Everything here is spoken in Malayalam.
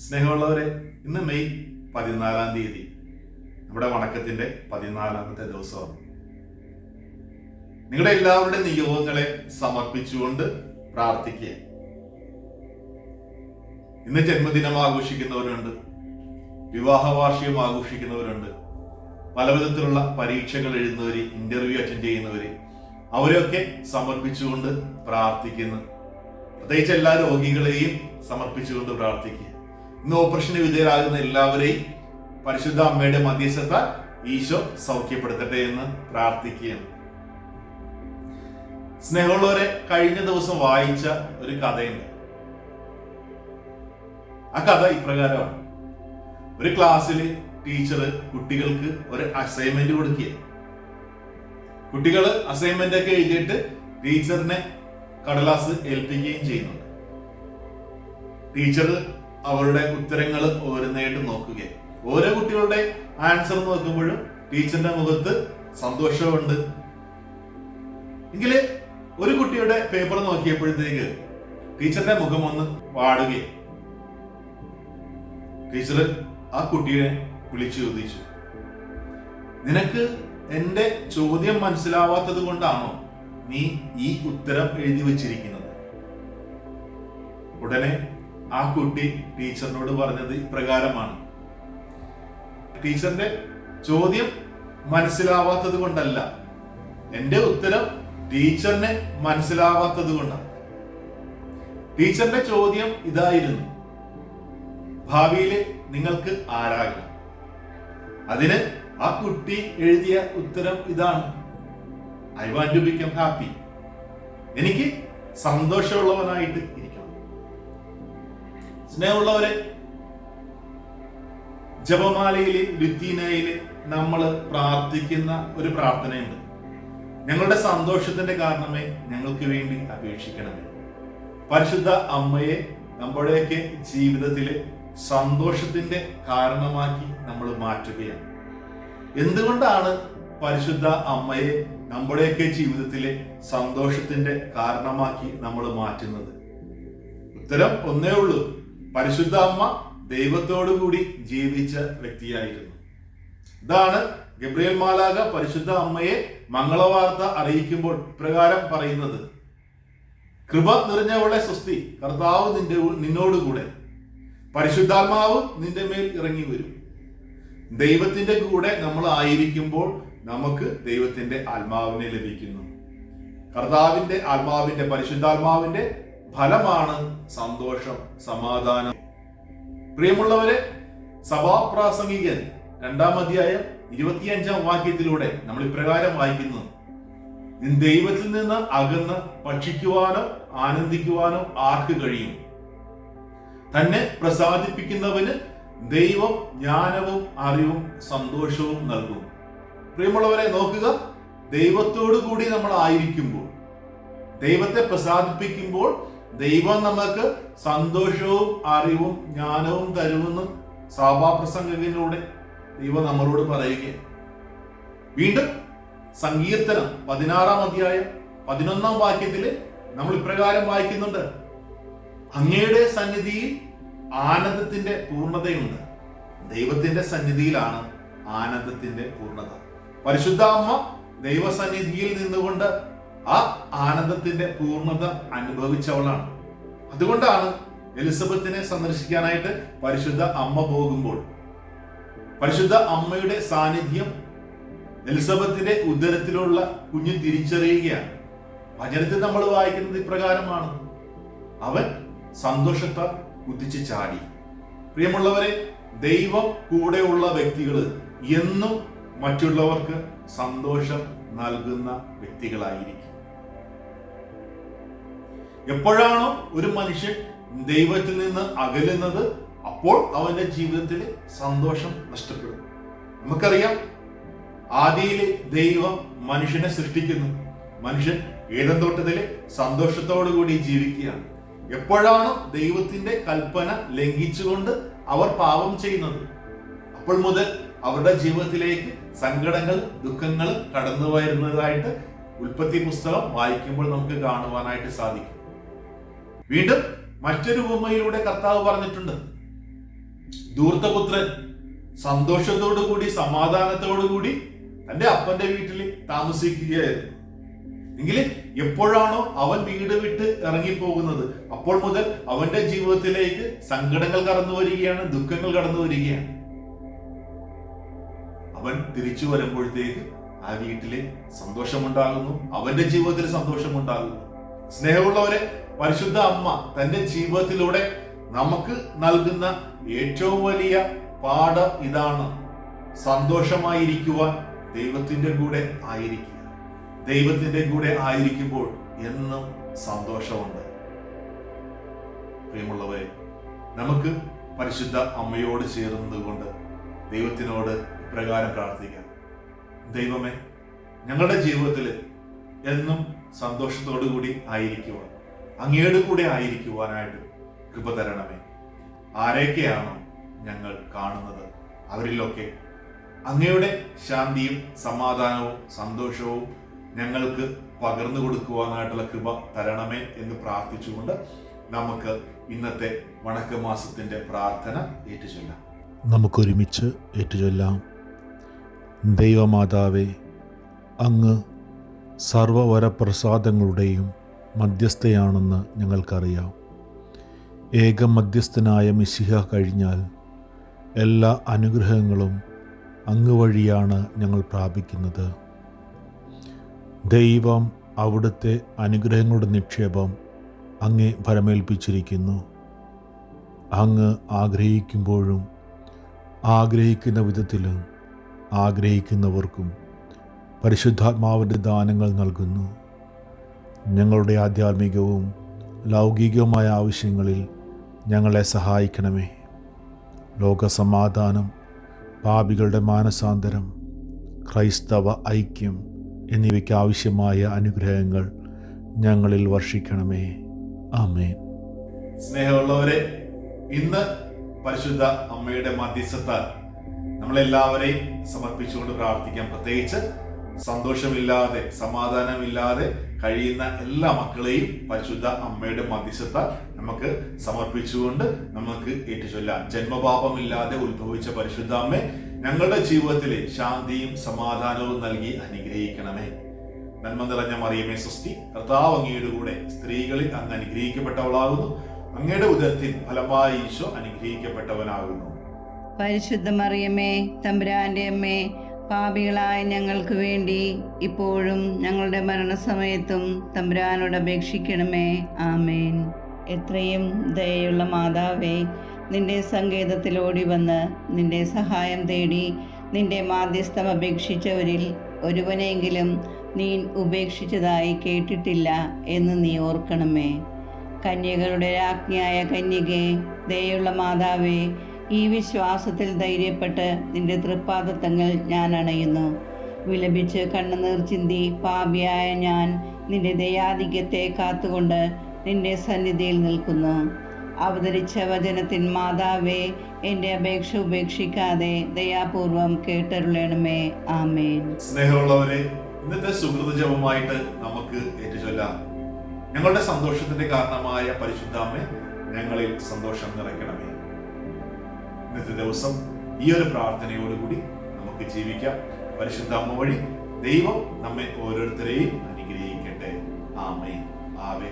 സ്നേഹമുള്ളവരെ ഇന്ന് മെയ് പതിനാലാം തീയതി. നമ്മുടെ വണക്കത്തിന്റെ പതിനാലാമത്തെ ദിവസമാണ് നിങ്ങളുടെ എല്ലാവരുടെ നിയോഗങ്ങളെ സമർപ്പിച്ചുകൊണ്ട് പ്രാർത്ഥിക്കുക. ഇന്ന് ജന്മദിനം ആഘോഷിക്കുന്നവരുണ്ട് വിവാഹ വാർഷികം ആഘോഷിക്കുന്നവരുണ്ട് പല വിധത്തിലുള്ള പരീക്ഷകൾ എഴുതുന്നവര് ഇന്റർവ്യൂ അറ്റൻഡ് ചെയ്യുന്നവര് അവരെയൊക്കെ സമർപ്പിച്ചുകൊണ്ട് പ്രാർത്ഥിക്കുന്നു. പ്രത്യേകിച്ച് എല്ലാ രോഗികളെയും സമർപ്പിച്ചുകൊണ്ട് പ്രാർത്ഥിക്കുക. ഇന്ന് ഓപ്പറേഷന് വിധേയരാകുന്ന എല്ലാവരെയും പരിശുദ്ധ അമ്മയുടെ മധ്യസ്ഥത ഈശോ സൗഖ്യപ്പെടുത്തട്ടെ എന്ന് പ്രാർത്ഥിക്കുകയാണ്. സ്നേഹമുള്ളവരെ കഴിഞ്ഞ ദിവസം വായിച്ച ഒരു കഥയുണ്ട്. ആ കഥ ഇപ്രകാരമാണ്. ഒരു ക്ലാസ്സിൽ ടീച്ചർ കുട്ടികൾക്ക് ഒരു അസൈൻമെന്റ് കൊടുക്കുക കുട്ടികൾ അസൈൻമെന്റ് ഒക്കെ എഴുതിയിട്ട് ടീച്ചറിനെ കടലാസ് ഏൽപ്പിക്കുകയും ചെയ്യുന്നുണ്ട്. ടീച്ചർ അവരുടെ ഉത്തരങ്ങൾ ഓരോന്നായിട്ട് നോക്കുക ഓരോ കുട്ടികളുടെ ആൻസർ നോക്കുമ്പോഴും ടീച്ചറിന്റെ മുഖത്ത് സന്തോഷമുണ്ട്. എങ്കിൽ ഒരു കുട്ടിയുടെ പേപ്പർ നോക്കിയപ്പോഴത്തേക്ക് ടീച്ചറിന്റെ മുഖം ഒന്ന് വാടുകയും. ടീച്ചർ ആ കുട്ടിയെ വിളിച്ചു ചോദിച്ചു. നിനക്ക് എന്റെ ചോദ്യം മനസ്സിലാവാത്തത് കൊണ്ടാണോ നീ ഈ ഉത്തരം എഴുതി വച്ചിരിക്കുന്നത്? ഉടനെ ആ കുട്ടി ടീച്ചറിനോട് പറഞ്ഞത് ഇപ്രകാരമാണ്. ടീച്ചറിന്റെ ചോദ്യം മനസ്സിലാവാത്തത് കൊണ്ടല്ല. എന്റെ ഉത്തരം ടീച്ചറിനെ മനസ്സിലാവാത്തത് കൊണ്ടാണ്. ടീച്ചറിന്റെ ചോദ്യം ഇതായിരുന്നു. ഭാവിയിൽ നിങ്ങൾക്ക് ആരാകണം അതിന് ആ കുട്ടി എഴുതിയ ഉത്തരം ഇതാണ്. I want to become happy. എനിക്ക് സന്തോഷമുള്ളവനായിട്ട് സ്നേഹമുള്ളവരെ ജപമാലയിൽ ലുത്തീനയിൽ നമ്മൾ പ്രാർത്ഥിക്കുന്ന ഒരു പ്രാർത്ഥനയുണ്ട്. ഞങ്ങളുടെ സന്തോഷത്തിന്റെ കാരണമേ ഞങ്ങൾക്ക് വേണ്ടി അപേക്ഷിക്കണമേ. പരിശുദ്ധ അമ്മയെ നമ്മുടെയൊക്കെ ജീവിതത്തിലെ സന്തോഷത്തിന്റെ കാരണമാക്കി നമ്മൾ മാറ്റുകയാണ്. എന്തുകൊണ്ടാണ് പരിശുദ്ധ അമ്മയെ നമ്മുടെയൊക്കെ ജീവിതത്തിലെ സന്തോഷത്തിന്റെ കാരണമാക്കി നമ്മൾ മാറ്റുന്നത്? ഉത്തരം ഒന്നേ ഉള്ളൂ. പരിശുദ്ധ അമ്മ ദൈവത്തോടു കൂടി ജീവിച്ച വ്യക്തിയായിരുന്നു. ഇതാണ് ഗബ്രിയൽ മാലാക പരിശുദ്ധ അമ്മയെ മംഗളവാർത്ത അറിയിക്കുമ്പോൾ ഇപ്രകാരം പറയുന്നത്. കൃപ നിറഞ്ഞവളെ സ്വസ്തി കർത്താവ് നിന്റെ നിന്നോടുകൂടെ. പരിശുദ്ധാത്മാവ് നിന്റെ മേൽ ഇറങ്ങി വരും. ദൈവത്തിന്റെ കൂടെ നമ്മൾ ആയിരിക്കുമ്പോൾ നമുക്ക് ദൈവത്തിന്റെ ആത്മാവിനെ ലഭിക്കുന്നു. കർത്താവിന്റെ ആത്മാവിന്റെ പരിശുദ്ധാത്മാവിന്റെ ഫലമാണ് സന്തോഷം സമാധാനം. പ്രിയമുള്ളവരെ സഭാപ്രാസംഗികൻ രണ്ടാം അധ്യായം ഇരുപത്തിയഞ്ചാം വാക്യത്തിലൂടെ നമ്മൾ ഇപ്രകാരം വായിക്കുന്നു. ദൈവത്തിൽ നിന്ന് അകന്ന് ഭക്ഷിക്കുവാനോ ആനന്ദിക്കുവാനോ ആർക്ക് കഴിയും? തന്നെ പ്രസാദിപ്പിക്കുന്നവന് ദൈവം ജ്ഞാനവും അറിവും സന്തോഷവും നൽകും. പ്രിയമുള്ളവരെ നോക്കുക ദൈവത്തോടു കൂടി നമ്മൾ ആയിരിക്കുമ്പോൾ ദൈവത്തെ പ്രസാദിപ്പിക്കുമ്പോൾ ദൈവം നമുക്ക് സന്തോഷവും അറിവും ജ്ഞാനവും തരുമെന്ന് സഭാപ്രസംഗത്തിലൂടെ ദൈവം നമ്മളോട് പറയുകയാണ്. വീണ്ടും സങ്കീർത്തനം പതിനാറാം അധ്യായം പതിനൊന്നാം വാക്യത്തിൽ നമ്മൾ ഇപ്രകാരം വായിക്കുന്നുണ്ട്. അങ്ങയുടെ സന്നിധിയിൽ ആനന്ദത്തിന്റെ പൂർണതയുണ്ട്. ദൈവത്തിന്റെ സന്നിധിയിലാണ് ആനന്ദത്തിന്റെ പൂർണത. പരിശുദ്ധ അമ്മ ദൈവസന്നിധിയിൽ നിന്നുകൊണ്ട് ആ ആനന്ദത്തിന്റെ പൂർണത അനുഭവിച്ചവളാണ്. അതുകൊണ്ടാണ് എലിസബത്തിനെ സന്ദർശിക്കാനായിട്ട് പരിശുദ്ധ അമ്മ പോകുമ്പോൾ. പരിശുദ്ധ അമ്മയുടെ സാന്നിധ്യം എലിസബത്തിന്റെ ഉദരത്തിലുള്ള കുഞ്ഞ് തിരിച്ചറിയുകയാണ്. വചനത്തിൽ നമ്മൾ വായിക്കുന്നത് ഇപ്രകാരമാണ്. അവൻ സന്തോഷത്താൽ കുതിച്ചു ചാടി. പ്രിയമുള്ളവരെ ദൈവം കൂടെയുള്ള വ്യക്തികൾ എന്നും മറ്റുള്ളവർക്ക് സന്തോഷം നൽകുന്ന വ്യക്തികളായിരിക്കും. എപ്പോഴാണോ ഒരു മനുഷ്യൻ ദൈവത്തിൽ നിന്ന് അകലുന്നത് അപ്പോൾ അവന്റെ ജീവിതത്തിൽ സന്തോഷം നഷ്ടപ്പെടും. നമുക്കറിയാം ആദിയിലെ ദൈവം മനുഷ്യനെ സൃഷ്ടിക്കുന്നു. മനുഷ്യൻ ഏതൻ സന്തോഷത്തോടുകൂടി സന്തോഷത്തോടു കൂടി ജീവിക്കുകയാണ്. എപ്പോഴാണോ ദൈവത്തിന്റെ കൽപ്പന ലംഘിച്ചുകൊണ്ട് അവർ പാപം ചെയ്യുന്നത് അപ്പോൾ മുതൽ അവരുടെ ജീവിതത്തിലേക്ക് സങ്കടങ്ങൾ ദുഃഖങ്ങൾ കടന്നു വരുന്നതായിട്ട് ഉൽപ്പത്തി പുസ്തകം വായിക്കുമ്പോൾ നമുക്ക് കാണുവാനായിട്ട് സാധിക്കും. വീണ്ടും മറ്റൊരു ഉപമയിലൂടെ കർത്താവ് പറഞ്ഞിട്ടുണ്ട്. ധൂർത്തപുത്രൻ സന്തോഷത്തോടു കൂടി സമാധാനത്തോടു കൂടി തന്റെ അപ്പന്റെ വീട്ടിൽ താമസിക്കുകയായിരുന്നു. എങ്കിൽ എപ്പോഴാണോ അവൻ വീട് വിട്ട് ഇറങ്ങിപ്പോകുന്നത് അപ്പോൾ മുതൽ അവന്റെ ജീവിതത്തിലേക്ക് സങ്കടങ്ങൾ കടന്നു വരികയാണ് ദുഃഖങ്ങൾ കടന്നു വരികയാണ്. അവൻ തിരിച്ചു വരുമ്പോഴത്തേക്ക് ആ വീട്ടിലെ സന്തോഷമുണ്ടാകുന്നു അവന്റെ ജീവിതത്തിൽ സന്തോഷമുണ്ടാകുന്നു. സ്നേഹമുള്ളവരെ പരിശുദ്ധ അമ്മ തന്റെ ജീവിതത്തിലൂടെ നമുക്ക് നൽകുന്ന ഏറ്റവും വലിയ പാഠം ഇതാണ്. സന്തോഷമായിരിക്കുവാൻ ദൈവത്തിന്റെ കൂടെ ആയിരിക്കുക. ദൈവത്തിന്റെ കൂടെ ആയിരിക്കുമ്പോൾ എന്നും സന്തോഷമുണ്ട്. പ്രിയമുള്ളവരെ നമുക്ക് പരിശുദ്ധ അമ്മയോട് ചേർന്നത് കൊണ്ട് ദൈവത്തിനോട് ഇപ്രകാരം പ്രാർത്ഥിക്കാം. ദൈവമേ ഞങ്ങളുടെ ജീവിതത്തിൽ എന്നും സന്തോഷത്തോടു കൂടി ആയിരിക്കുവാൻ അങ്ങയുടെ കൂടെ ആയിരിക്കുവാനായിട്ട് കൃപ തരണമേ. ആരെയൊക്കെയാണോ ഞങ്ങൾ കാണുന്നത് അവരിലൊക്കെ അങ്ങയുടെ ശാന്തിയും സമാധാനവും സന്തോഷവും ഞങ്ങൾക്ക് പകർന്നു കൊടുക്കുവാനായിട്ടുള്ള കൃപ തരണമേ എന്ന് പ്രാർത്ഥിച്ചുകൊണ്ട് നമുക്ക് ഇന്നത്തെ വണക്കമാസത്തിന്റെ പ്രാർത്ഥന ഏറ്റുചൊല്ലാം. നമുക്കൊരുമിച്ച് ഏറ്റുചൊല്ലാം. ദൈവമാതാവേ അങ്ങ് സർവവരപ്രസാദങ്ങളുടെയും മധ്യസ്ഥയാണെന്ന് ഞങ്ങൾക്കറിയാം. ഏക മധ്യസ്ഥനായ മിശിഹ കഴിഞ്ഞാൽ എല്ലാ അനുഗ്രഹങ്ങളും അങ്ങ് വഴിയാണ് ഞങ്ങൾ പ്രാപിക്കുന്നത്. ദൈവം അവിടുത്തെ അനുഗ്രഹങ്ങളുടെ നിക്ഷേപം അങ്ങേ ഫലമേൽപ്പിച്ചിരിക്കുന്നു അങ്ങ് ആഗ്രഹിക്കുമ്പോഴും ആഗ്രഹിക്കുന്ന വിധത്തിലും ആഗ്രഹിക്കുന്നവർക്കും പരിശുദ്ധാത്മാവിന്റെ ദാനങ്ങൾ നൽകുന്നു. ഞങ്ങളുടെ ആധ്യാത്മികവും ലൗകികവുമായ ആവശ്യങ്ങളിൽ ഞങ്ങളെ സഹായിക്കണമേ. ലോകസമാധാനം പാപികളുടെ മാനസാന്തരം ക്രൈസ്തവ ഐക്യം എന്നിവയ്ക്ക് ആവശ്യമായ അനുഗ്രഹങ്ങൾ ഞങ്ങളിൽ വർഷിക്കണമേ. ആമേൻ. സ്നേഹമുള്ളവരെ ഇന്ന് പരിശുദ്ധ അമ്മയുടെ മധ്യസ്ഥത്താൽ നമ്മളെല്ലാവരെയും സമർപ്പിച്ചുകൊണ്ട് പ്രാർത്ഥിക്കാം. പ്രത്യേകിച്ച് സന്തോഷമില്ലാതെ സമാധാനമില്ലാതെ കഴിയുന്ന എല്ലാ മക്കളെയും പരിശുദ്ധ അമ്മയുടെ മധ്യസ്ഥ നമുക്ക് സമർപ്പിച്ചുകൊണ്ട് നമുക്ക് ഏറ്റുചൊല്ലാം. ജന്മപാപമില്ലാതെ ഉത്ഭവിച്ച പരിശുദ്ധ അമ്മ ഞങ്ങളുടെ ജീവിതത്തിലെ ശാന്തിയും സമാധാനവും നൽകി അനുഗ്രഹിക്കണമേ. നന്മ നിറഞ്ഞ മറിയമേ സൃഷ്ടി കർത്താവ് അങ്ങയുടെ കൂടെ സ്ത്രീകളിൽ അങ്ങ് അനുഗ്രഹിക്കപ്പെട്ടവളാകുന്നു. അങ്ങയുടെ ഉദരത്തിൽ ഫലമായി ഈശോ അനുഗ്രഹിക്കപ്പെട്ടവനാകുന്നു. പരിശുദ്ധ മറിയമ്മേ തമ്പുരാന്റെ അമ്മേ പാപികളായ ഞങ്ങൾക്ക് വേണ്ടി ഇപ്പോഴും ഞങ്ങളുടെ മരണസമയത്തും തമ്പുരാനോട് അപേക്ഷിക്കണമേ. ആമേൻ. എത്രയും ദയയുള്ള മാതാവേ നിന്റെ സങ്കേതത്തിലോടി വന്ന് നിന്റെ സഹായം തേടി നിന്റെ മാധ്യസ്ഥം അപേക്ഷിച്ചവരിൽ ഒരുവനെങ്കിലും നീ ഉപേക്ഷിച്ചതായി കേട്ടിട്ടില്ല എന്ന് നീ ഓർക്കണമേ. കന്യകളുടെ രാജ്ഞിയായ കന്യകെ ദയുള്ള മാതാവേ ഈ വിശ്വാസത്തിൽ ധൈര്യപ്പെട്ട് നിന്റെ തൃപ്പാദത്തങ്ങൾ ഞാൻ അണയുന്നു. വിലപിച്ച് കണ്ണുനീർ ചിന്തി പാപിയായ ഞാൻ നിന്റെ ദയാധിക്യത്തെ കാത്തുകൊണ്ട് നിന്റെ സന്നിധിയിൽ നിൽക്കുന്നു. അവതരിച്ച വചനത്തിൻ മാതാവേ എന്റെ അപേക്ഷ ഉപേക്ഷിക്കാതെ ദയാപൂർവം കേട്ടരുളണമേ. ആമേൻ. സ്നേഹമുള്ളവരെ ഇന്നത്തെ സുഹൃത ജപമായിട്ട് നമുക്ക് ഏറ്റുചൊല്ലാം. ഞങ്ങളുടെ സന്തോഷത്തിന്റെ കാരണമായ പരിശുദ്ധാമ്മ ഞങ്ങളിൽ സന്തോഷം നിറയ്ക്കണമേ. ഇന്നത്തെ ദിവസം ഈ ഒരു പ്രാർത്ഥനയോടുകൂടി നമുക്ക് ജീവിക്കാം. പരിശുദ്ധ അമ്മ വഴി ദൈവം നമ്മെ ഓരോരുത്തരെയും അനുഗ്രഹിക്കട്ടെ. ആമേ ആവേ